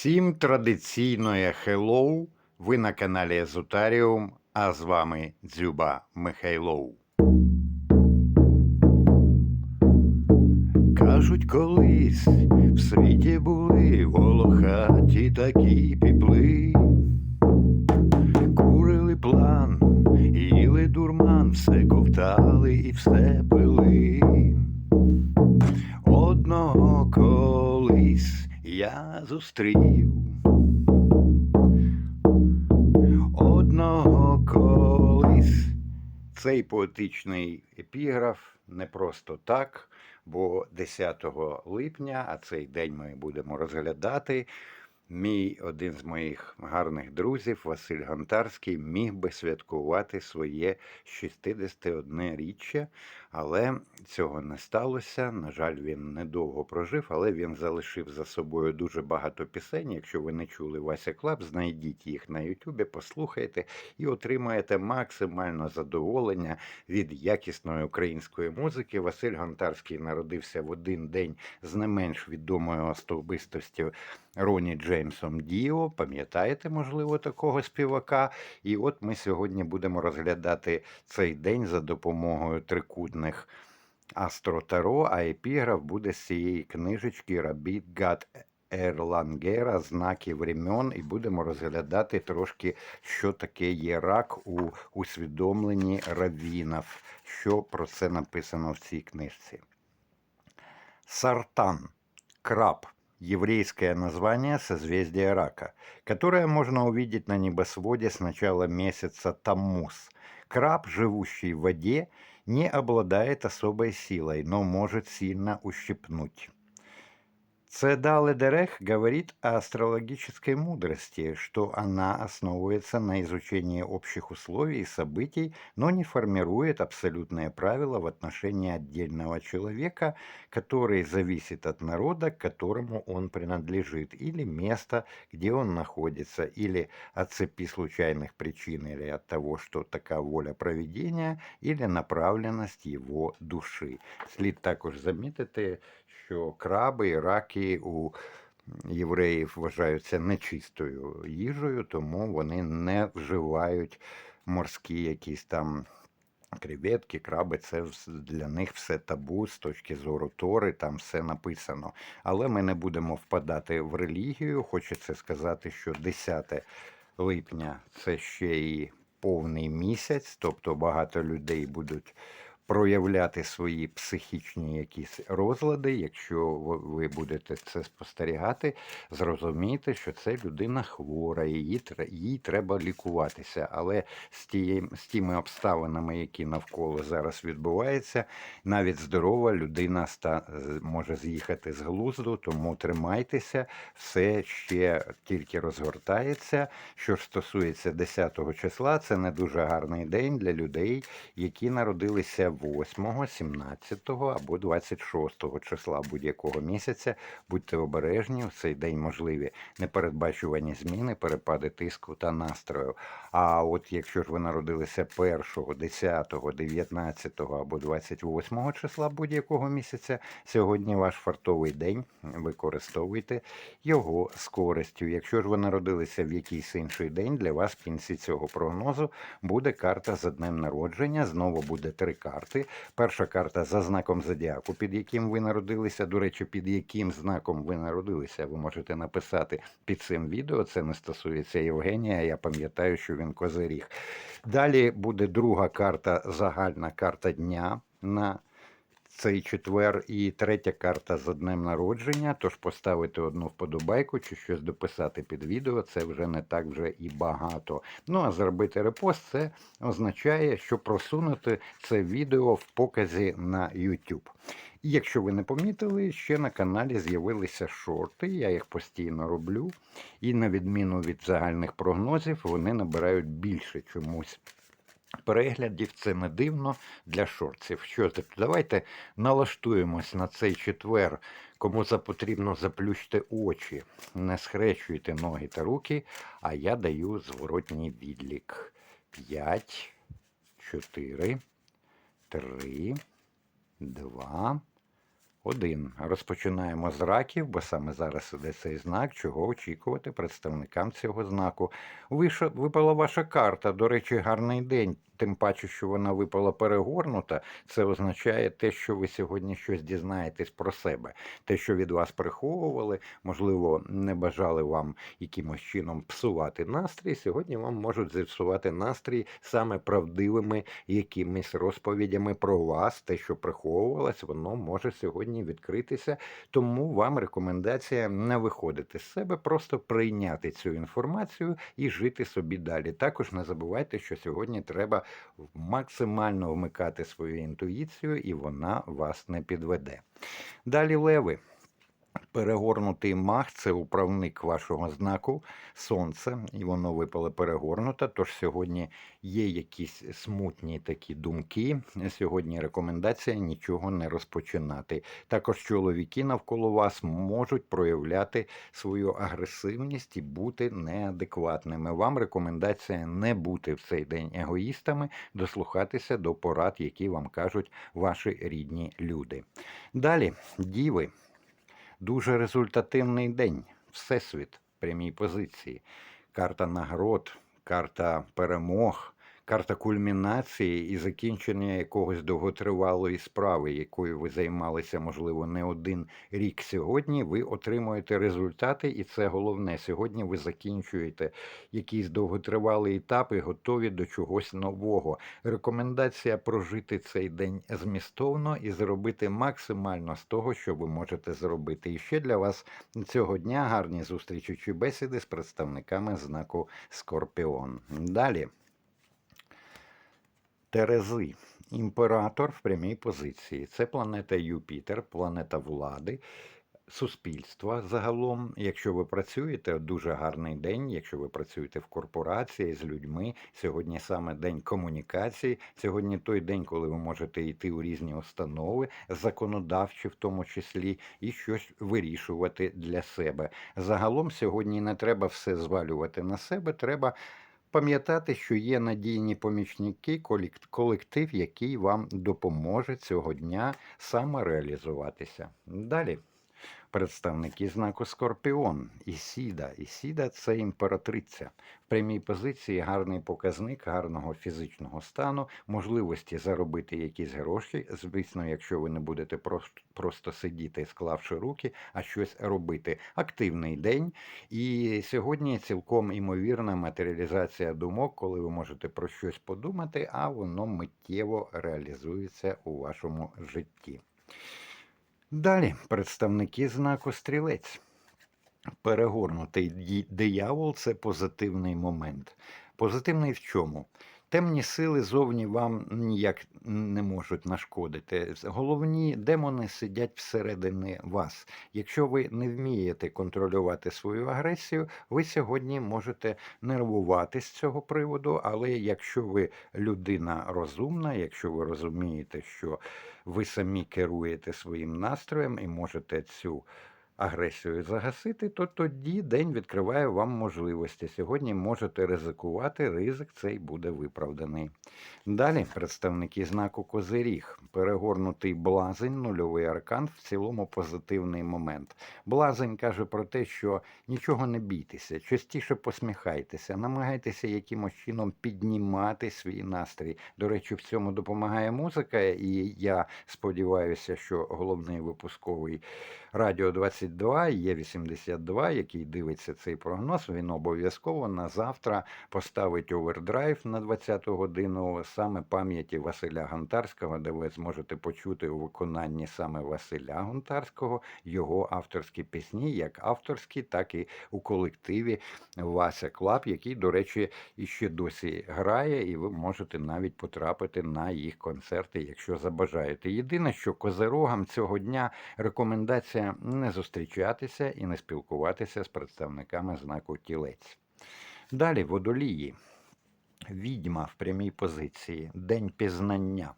Всім традиційне хеллоу. Ви на каналі Езотаріум, а з вами Дзюба Михайлов. Кажуть, колись в світі були волохаті такі піпли. Курили план, їли дурман, все ковтали і все пили. Зустрів. Одного колись. Цей поетичний епіграф не просто так, бо 10 липня, а цей день ми будемо розглядати. Мій один з моїх гарних друзів, Василь Гонтарський, міг би святкувати своє 61-річчя, але цього не сталося. На жаль, він недовго прожив, але він залишив за собою дуже багато пісень. Якщо ви не чули Вася Клаб, знайдіть їх на Ютубі, послухайте і отримаєте максимально задоволення від якісної української музики. Василь Гонтарський народився в один день з не менш відомою особистостю Роні Джеймсом Діо. Пам'ятаєте, можливо, такого співака? І от ми сьогодні будемо розглядати цей день за допомогою трикутних Астро-Таро, а епіграф буде з цієї книжечки Рабіт Гат Ерлангера знаки времен, і будемо розглядати трошки, що таке є рак у усвідомленні раввінів, що про це написано в цій книжці. Сартан, краб, еврейское название созвездия рака, которое можно увидеть на небосводе с начала месяца Таммуз. Краб, живущий в воде, не обладает особой силой, но может сильно ущипнуть. Цедале Дерех говорит о астрологической мудрости, что она основывается на изучении общих условий и событий, но не формирует абсолютные правила в отношении отдельного человека, который зависит от народа, к которому он принадлежит, или места, где он находится, или от цепи случайных причин, или от того, что такая воля проведения, или направленность его души. Слід також замітити, що краби і раки у євреїв вважаються нечистою їжею, тому вони не вживають морські якісь там. Креветки, краби, це для них все табу з точки зору Тори, там все написано. Але ми не будемо впадати в релігію. Хочеться сказати, що 10 липня це ще і повний місяць, тобто багато людей будуть проявляти свої психічні якісь розлади. Якщо ви будете це спостерігати, зрозумійте, що це людина хвора, її їй треба лікуватися. Але з тією з тими обставинами, які навколо зараз відбуваються, навіть здорова людина ста може з'їхати з глузду, тому тримайтеся, все ще тільки розгортається. Що ж стосується 10 числа, це не дуже гарний день для людей, які народилися 8, 17 або 26 числа будь-якого місяця. Будьте обережні, в цей день можливі непередбачувані зміни, перепади тиску та настрою. А от якщо ж ви народилися 1, 10, 19 або 28 числа будь-якого місяця, сьогодні ваш фартовий день. Використовуйте його з користю. Якщо ж ви народилися в якийсь інший день, для вас в кінці цього прогнозу буде карта за днем народження. Знову буде три карти. Перша карта за знаком зодіаку, під яким ви народилися. До речі, під яким знаком ви народилися, ви можете написати під цим відео. Це не стосується Євгенія. Я пам'ятаю, що він козиріг. Далі буде друга карта, загальна карта дня на цей четвер і третя карта за днем народження. Тож поставити одну вподобайку чи щось дописати під відео, це вже не так вже і багато. Ну а зробити репост це означає, що просунути це відео в показі на YouTube. І якщо ви не помітили, ще на каналі з'явилися шорти, я їх постійно роблю. І на відміну від загальних прогнозів, вони набирають більше чомусь переглядів. Це не дивно для шорців. Що давайте налаштуємось на цей четвер. Кому потрібно заплющте очі, не схрещуйте ноги та руки, а я даю зворотній відлік. 5, 4, 3, 2, Один. Розпочинаємо з раків, бо саме зараз іде цей знак, чого очікувати представникам цього знаку. Виша- Випала ваша карта. До речі, гарний день. Тим паче, що вона випала перегорнута, це означає те, що ви сьогодні щось дізнаєтесь про себе. Те, що від вас приховували, можливо, не бажали вам якимось чином псувати настрій. Сьогодні вам можуть зіпсувати настрій саме правдивими якимись розповідями про вас. Те, що приховувалось, воно може сьогодні відкритися. Тому вам рекомендація не виходити з себе, просто прийняти цю інформацію і жити собі далі. Також не забувайте, що сьогодні треба максимально вмикати свою інтуїцію, і вона вас не підведе. Далі леви. Перегорнутий мах це управник вашого знаку сонце, і воно випало перегорнуто. Тож сьогодні є якісь смутні такі думки. Сьогодні рекомендація нічого не розпочинати. Також чоловіки навколо вас можуть проявляти свою агресивність і бути неадекватними. Вам рекомендація не бути в цей день егоїстами, дослухатися до порад, які вам кажуть ваші рідні люди. Далі, діви. Дуже результативний день. Всесвіт прямій позиції. Карта нагород, карта перемог, карта кульмінації і закінчення якогось довготривалої справи, якою ви займалися, можливо, не один рік сьогодні. Ви отримуєте результати, і це головне. Сьогодні ви закінчуєте якийсь довготривалий етап і готові до чогось нового. Рекомендація прожити цей день змістовно і зробити максимально з того, що ви можете зробити. І ще для вас цього дня гарні зустрічі чи бесіди з представниками знаку Скорпіон. Далі. Терези. Імператор в прямій позиції. Це планета Юпітер, планета влади, суспільства загалом. Якщо ви працюєте, дуже гарний день. Якщо ви працюєте в корпорації з людьми, сьогодні саме день комунікації. Сьогодні той день, коли ви можете йти у різні установи, законодавчі в тому числі, і щось вирішувати для себе. Загалом сьогодні не треба все звалювати на себе. Треба пам'ятати, що є надійні помічники, колек- колектив, який вам допоможе цього дня самореалізуватися. Далі. Представники знаку Скорпіон, Ісіда. Ісіда це імператриця. В прямій позиції гарний показник гарного фізичного стану, можливості заробити якісь гроші. Звісно, якщо ви не будете просто, просто сидіти, склавши руки, а щось робити. Активний день. І сьогодні цілком імовірна матеріалізація думок, коли ви можете про щось подумати, а воно миттєво реалізується у вашому житті. Далі представники знаку стрілець. Перегорнутий диявол це позитивний момент. Позитивний в чому? Темні сили зовні вам ніяк не можуть нашкодити. Головні демони сидять всередині вас. Якщо ви не вмієте контролювати свою агресію, ви сьогодні можете нервувати з цього приводу. Але якщо ви людина розумна, якщо ви розумієте, що ви самі керуєте своїм настроєм і можете цю агресію загасити, то тоді день відкриває вам можливості. Сьогодні можете ризикувати, ризик цей буде виправданий. Далі представники знаку Козиріг. Перегорнутий блазень, нульовий аркан, в цілому позитивний момент. Блазень каже про те, що нічого не бійтеся, частіше посміхайтеся, намагайтеся якимось чином піднімати свій настрій. До речі, в цьому допомагає музика, і я сподіваюся, що головний випусковий Радіо 22 є 82, який дивиться цей прогноз. Він обов'язково на завтра поставить овердрайв на 20 годину саме пам'яті Василя Гонтарського, де ви зможете почути у виконанні саме Василя Гонтарського його авторські пісні, як авторські, так і у колективі Вася Клаб, який, до речі, іще досі грає, і ви можете навіть потрапити на їх концерти, якщо забажаєте. Єдине, що козирогам цього дня рекомендація не зустрічатися і не спілкуватися з представниками знаку тілець. Далі водолії. Відьма в прямій позиції, день пізнання.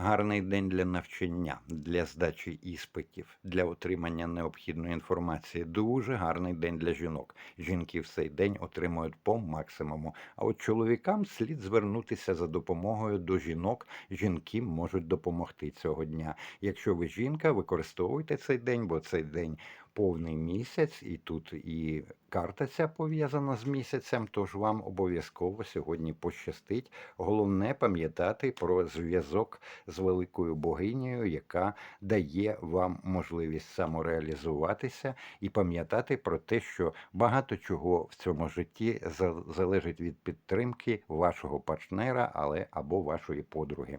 Гарний день для навчання, для здачі іспитів, для отримання необхідної інформації. Дуже гарний день для жінок. Жінки в цей день отримують по максимуму. А от чоловікам слід звернутися за допомогою до жінок. Жінки можуть допомогти цього дня. Якщо ви жінка, використовуйте цей день, бо цей день повний місяць, і тут і карта ця пов'язана з місяцем. Тож вам обов'язково сьогодні пощастить. Головне пам'ятати про зв'язок з великою богинею, яка дає вам можливість самореалізуватися, і пам'ятати про те, що багато чого в цьому житті залежить від підтримки вашого партнера, але або вашої подруги.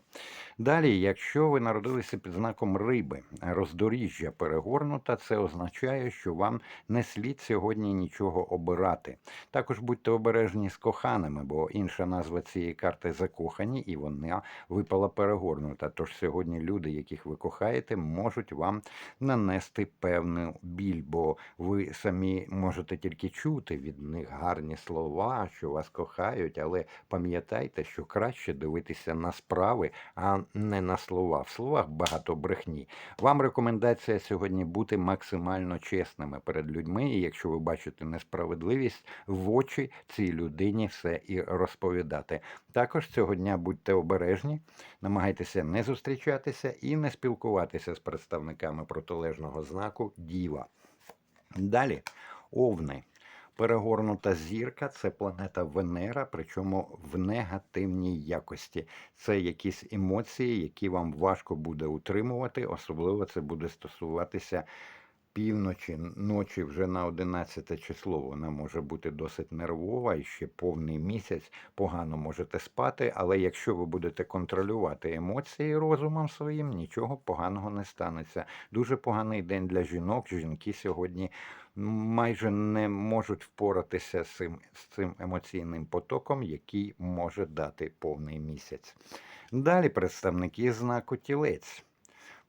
Далі, якщо ви народилися під знаком риби, роздоріжжя перегорнута, це означає, що вам не слід сьогодні нічого обирати. Також будьте обережні з коханими, бо інша назва цієї карти закохані, і вона випала перегорнута. Тож сьогодні люди, яких ви кохаєте, можуть вам нанести певну біль, бо ви самі можете тільки чути від них гарні слова, що вас кохають, але пам'ятайте, що краще дивитися на справи, а не на слова. В словах багато брехні. Вам рекомендація сьогодні бути максимально чесними перед людьми, і якщо ви бачите несправедливість, в очі цій людині все і розповідати. Також цього дня будьте обережні, намагайтеся не зустрічатися і не спілкуватися з представниками протилежного знаку Діва. Далі овни. Перегорнута зірка це планета Венера, причому в негативній якості. Це якісь емоції, які вам важко буде утримувати. Особливо це буде стосуватися півночі, ночі вже на 11 число. Вона може бути досить нервова і ще повний місяць погано можете спати. Але якщо ви будете контролювати емоції розумом своїм, нічого поганого не станеться. Дуже поганий день для жінок. Жінки сьогодні майже не можуть впоратися з цим, з цим емоційним потоком, який може дати повний місяць. Далі представники знаку тілець.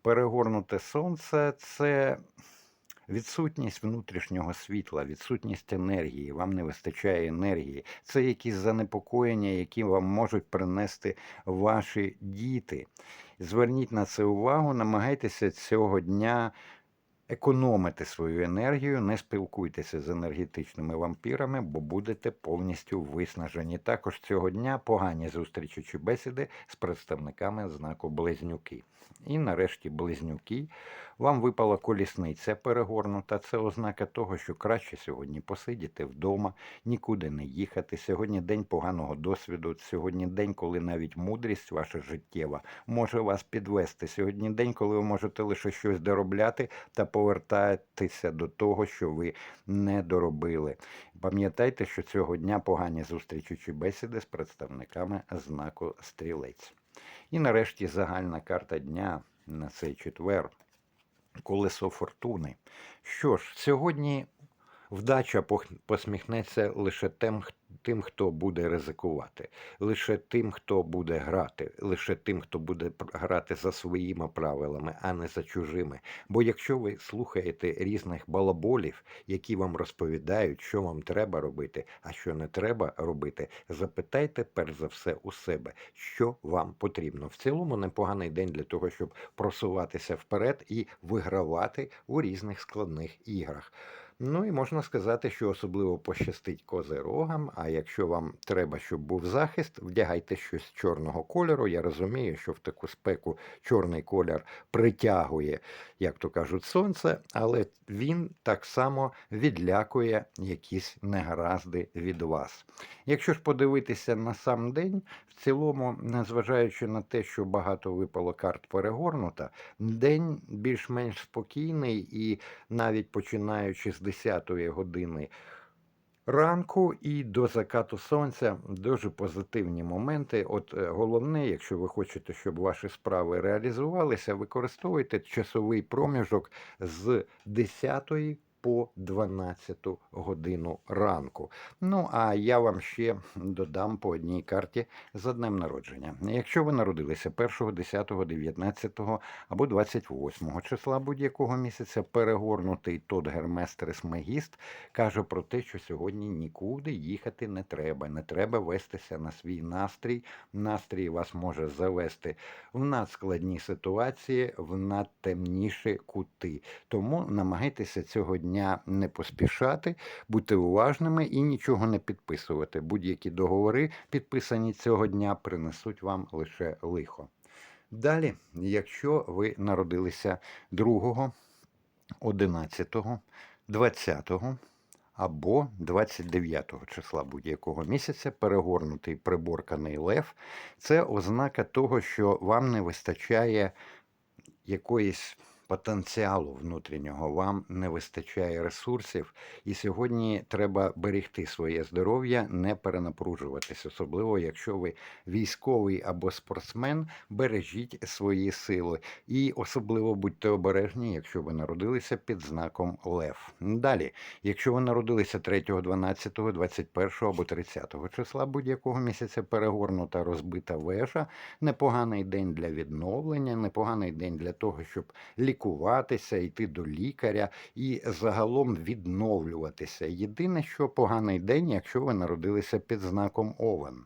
Перегорнуте сонце це відсутність внутрішнього світла, відсутність енергії. Вам не вистачає енергії. Це якісь занепокоєння, які вам можуть принести ваші діти. Зверніть на це увагу, намагайтеся цього дня економити свою енергію, не спілкуйтеся з енергетичними вампірами, бо будете повністю виснажені. Також цього дня погані зустрічі чи бесіди з представниками знаку Близнюки. І нарешті близнюки. Вам випала колісниця перегорнута. Це ознака того, що краще сьогодні посидіти вдома, нікуди не їхати. Сьогодні день поганого досвіду. Сьогодні день, коли навіть мудрість ваша життєва може вас підвести. Сьогодні день, коли ви можете лише щось доробляти та повертатися до того, що ви не доробили. Пам'ятайте, що цього дня погані зустрічі чи бесіди з представниками знаку стрілець. І нарешті загальна карта дня на цей четвер. Колесо фортуни. Що ж, сьогодні вдача посміхнеться лише тим, хто буде ризикувати, лише тим, хто буде грати, лише тим, хто буде грати за своїми правилами, а не за чужими. Бо якщо ви слухаєте різних балаболів, які вам розповідають, що вам треба робити, а що не треба робити, запитайте перш за все у себе, що вам потрібно. В цілому непоганий день для того, щоб просуватися вперед і вигравати у різних складних іграх. Ну і можна сказати, що особливо пощастить козирогам. А якщо вам треба, щоб був захист, вдягайте щось чорного кольору. Я розумію, що в таку спеку чорний колір притягує, як то кажуть, сонце, але він так само відлякує якісь негаразди від вас. Якщо ж подивитися на сам день, цілому, незважаючи на те, що багато випало карт перегорнута, день більш-менш спокійний і навіть починаючи з 10-ї години ранку і до закату сонця дуже позитивні моменти. От е, головне, якщо ви хочете, щоб ваші справи реалізувалися, використовуйте часовий проміжок з 10 по 12 годину ранку. Ну, а я вам ще додам по одній карті за днем народження. Якщо ви народилися 1, 10, 19 або 28 числа будь-якого місяця, перегорнутий тот Герместерес Мегіст каже про те, що сьогодні нікуди їхати не треба. Не треба вестися на свій настрій. Настрій вас може завести в надскладні ситуації, в надтемніші кути. Тому намагайтеся цього дня не поспішати, бути уважними і нічого не підписувати. Будь-які договори, підписані цього дня, принесуть вам лише лихо. Далі, якщо ви народилися 2, 11, 20 або 29 числа будь-якого місяця, перегорнутий приборканий лев, це ознака того, що вам не вистачає якоїсь потенціалу внутрішнього, вам не вистачає ресурсів, і сьогодні треба берегти своє здоров'я, не перенапружуватись, особливо якщо ви військовий або спортсмен, бережіть свої сили. І особливо будьте обережні, якщо ви народилися під знаком Лев. Далі, якщо ви народилися 3, 12, 21 або 30 числа будь-якого місяця, перегорнута розбита вежа, непоганий день для відновлення, непоганий день для того, щоб лікуватися, йти до лікаря і загалом відновлюватися. Єдине, що поганий день, якщо ви народилися під знаком Овен.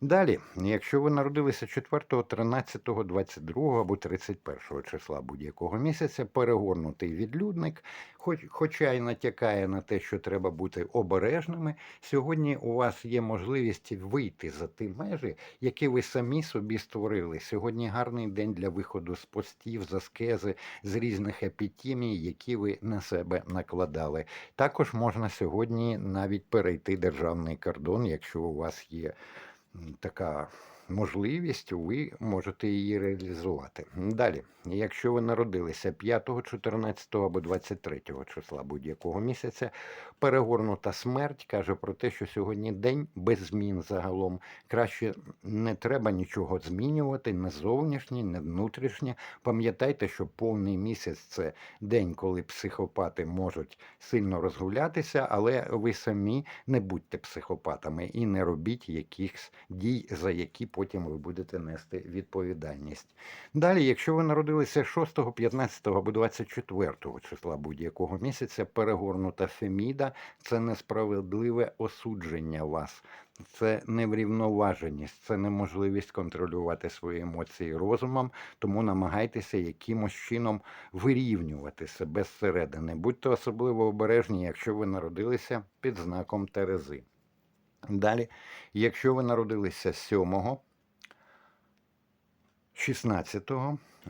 Далі, якщо ви народилися 4, 13, 22 або 31 числа будь-якого місяця, перегорнутий відлюдник, хоч, хоча й натякає на те, що треба бути обережними, сьогодні у вас є можливість вийти за ті межі, які ви самі собі створили. Сьогодні гарний день для виходу з постів, з аскези, з різних епітімій, які ви на себе накладали. Також можна сьогодні навіть перейти державний кордон, якщо у вас є така можливість, ви можете її реалізувати. Далі, якщо ви народилися 5, 14 або 23 числа будь-якого місяця, перегорнута смерть каже про те, що сьогодні день без змін загалом. Краще не треба нічого змінювати, не зовнішнє, не внутрішнє. Пам'ятайте, що повний місяць це день, коли психопати можуть сильно розгулятися, але ви самі не будьте психопатами і не робіть якихось дій, за які потім ви будете нести відповідальність. Далі, якщо ви народилися 6, 15 або 24 числа будь-якого місяця, перегорнута Феміда це несправедливе осудження вас. Це неврівноваженість, це неможливість контролювати свої емоції розумом, тому намагайтеся якимось чином вирівнювати себе зсередини. Будьте особливо обережні, якщо ви народилися під знаком Терези. Далі, якщо ви народилися 7, 16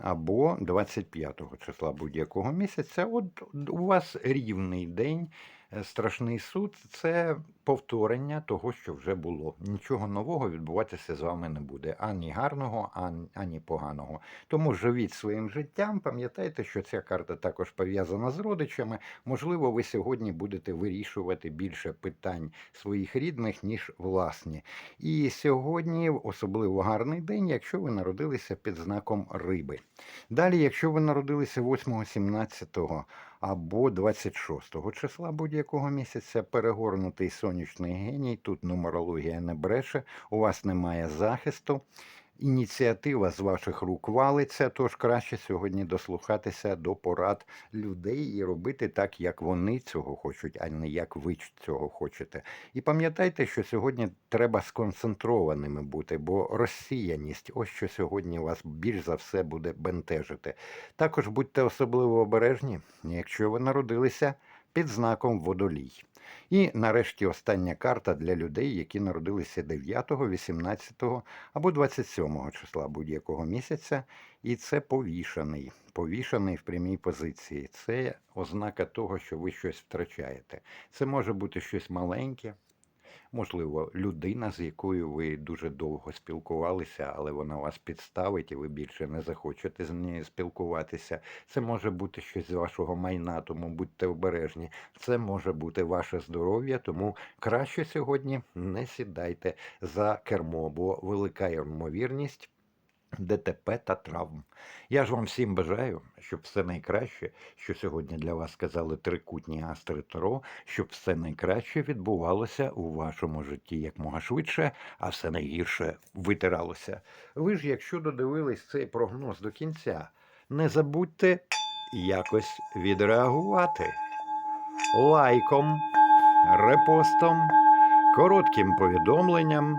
або 25 числа будь-якого місяця, от у вас рівний день. Е, Страшний суд це повторення того, що вже було. Нічого нового відбуватися з вами не буде. Ані гарного, ані, поганого. Тому живіть своїм життям. Пам'ятайте, що ця карта також пов'язана з родичами. Можливо, ви сьогодні будете вирішувати більше питань своїх рідних, ніж власні. І сьогодні особливо гарний день, якщо ви народилися під знаком риби. Далі, якщо ви народилися 8, 17 або 26 числа будь-якого місяця, перегорнутий сонячний геній, тут нумерологія не бреше, у вас немає захисту. Ініціатива з ваших рук валиться, тож краще сьогодні дослухатися до порад людей і робити так, як вони цього хочуть, а не як ви цього хочете. І пам'ятайте, що сьогодні треба сконцентрованими бути, бо розсіяність, ось що сьогодні вас більш за все буде бентежити. Також будьте особливо обережні, якщо ви народилися під знаком водолій. І нарешті остання карта для людей, які народилися 9, 18 або 27 числа будь-якого місяця, і це повішаний. Повішаний в прямій позиції. Це ознака того, що ви щось втрачаєте. Це може бути щось маленьке, можливо, людина, з якою ви дуже довго спілкувалися, але вона вас підставить, і ви більше не захочете з нею спілкуватися. Це може бути щось з вашого майна, тому будьте обережні. Це може бути ваше здоров'я, тому краще сьогодні не сідайте за кермо, бо велика ймовірність. ДТП та травм. Я ж вам всім бажаю, щоб все найкраще, що сьогодні для вас сказали трикутні астри Таро, щоб все найкраще відбувалося у вашому житті якмога швидше, а все найгірше витиралося. Ви ж, якщо додивились цей прогноз до кінця, не забудьте якось відреагувати лайком, репостом, коротким повідомленням.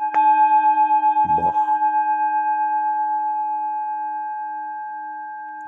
Boh.